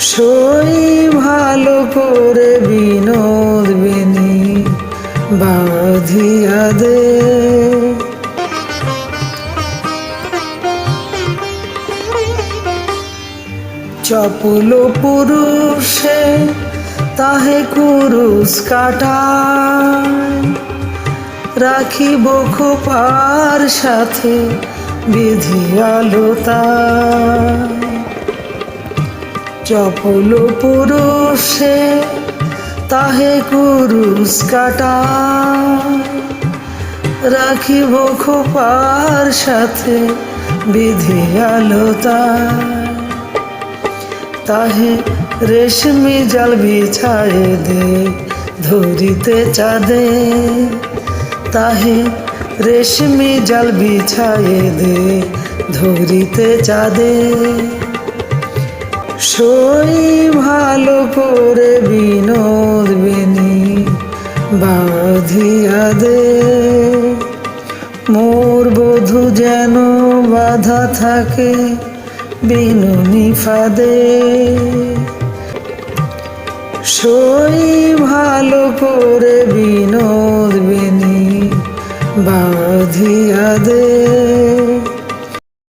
সই ভালো করে বিনোদ বেনি, বাঁধিয়া দে। চপল পুরুষে তাহে কুরুষ কাটায়, রাখিব খোপার সাথে বিধি আলোতা চপল পুরুষে, তাহে কুরুষ কাটা। রাখিব খোপার সাথে বিধি আলোতা। তাহে রেশমি জাল বিছায়ে দে ধরিতে চাঁদে। তাহে রেশমি জাল বিছায়ে দে ধরিতে চাঁদে। সই ভালো করে বিনোদ বেনি বাঁধিয়া দে। মোর বধূ যেন বাধা থাকে বিনুনি ফাদে। সই ভালো করে বিনোদ বেনি বাঁধিয়া দে।